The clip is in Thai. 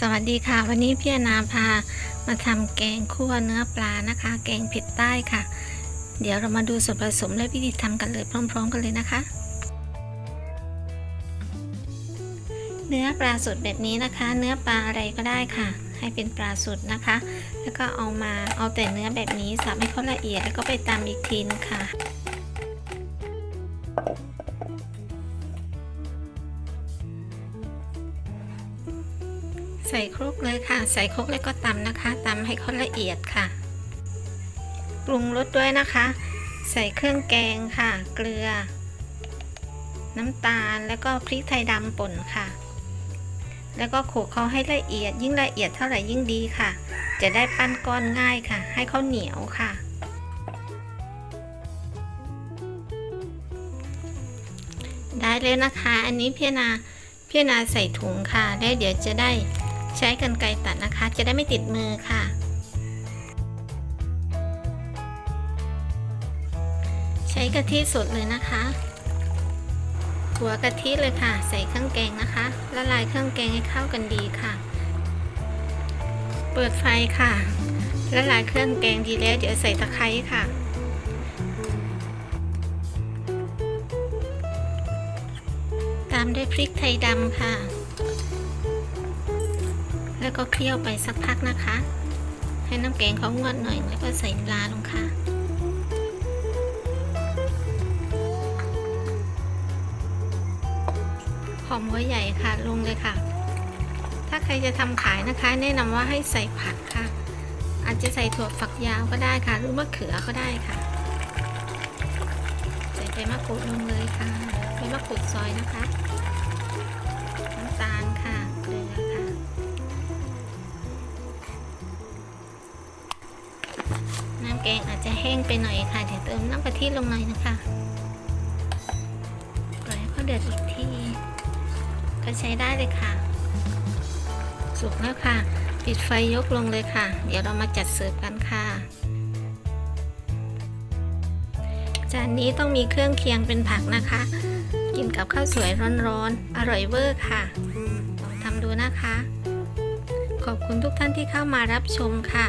สวัสดีค่ะ วันนี้พี่นาพามาทำแกงคั่วเนื้อปลานะคะ แกงเผ็ดใต้ค่ะ เดี๋ยวเรามาดูส่วนผสมและวิธีทำกันเลยพร้อม ๆ กันเลยนะคะ เนื้อปลาสดแบบนี้นะคะ เนื้อปลาอะไรก็ได้ค่ะ ให้เป็นปลาสดนะคะ แล้วก็เอามาเอาแต่เนื้อแบบนี้สับให้เขาละเอียดแล้วก็ไปตำอีกทีนึงค่ะ ส่ครกเลยค่ะ ใส่ครกแล้วก็ตำนะคะตำให้เขาละเอียดค่ะ ปรุงรสด้วยนะคะ ใส่เครื่องแกงค่ะ เกลือ น้ำตาลแล้วก็พริกไทยดำป่นค่ะ แล้วก็โขกเขาให้ละเอียด ยิ่งละเอียดเท่าไหร่ยิ่งดีค่ะ จะได้ปั้นก้อนง่ายค่ะ ให้เขาเหนียวค่ะได้เลยนะคะ อันนี้พี่นาพี่นาใส่ถุงค่ะ แล้วเดี๋ยวจะได้ ใช้กันไกรตัดนะคะ จะได้ไม่ติดมือค่ะ ใช้กะทิสดเลยนะคะหัวกะทิเลยค่ะ ใส่เครื่องแกงนะคะละลายเครื่องแกงให้เข้ากันดีค่ะ เปิดไฟค่ะละลายเครื่องแกงดีแล้วเดี๋ยวใส่ตะไคร้ค่ะตามด้วยพริกไทยดำค่ะ แล้วก็เคี่ยวไปสักพักนะคะ ให้น้ำแกงเขางวดหน่อย แล้วก็ใส่ปลาลงค่ะหอมหัวใหญ่ค่ะลงเลยค่ะ ถ้าใครจะทำขายนะคะ แนะนำว่าให้ใส่ผักค่ะ อาจจะใส่ถั่วฝักยาวก็ได้ค่ะ หรือมะเขือก็ได้ค่ะ ใส่ใบมะกรูดลงเลยค่ะใบมะกรูดซอยนะคะ แกงอาจจะแห้งไปหน่อยค่ะ เดี๋ยวเติมน้ำกะทิลงหน่อยนะคะปล่อยให้เขาเดือดอีกที ก็ใช้ได้เลยค่ะ สุกแล้วค่ะ ปิดไฟยกลงเลยค่ะ เดี๋ยวเรามาจัดเสิร์ฟกันค่ะ จานนี้ต้องมีเครื่องเคียงเป็นผักนะคะ กินกับข้าวสวยร้อนๆ อร่อยเวอร์ค่ะ ลองทำดูนะคะ ขอบคุณทุกท่านที่เข้ามารับชมค่ะ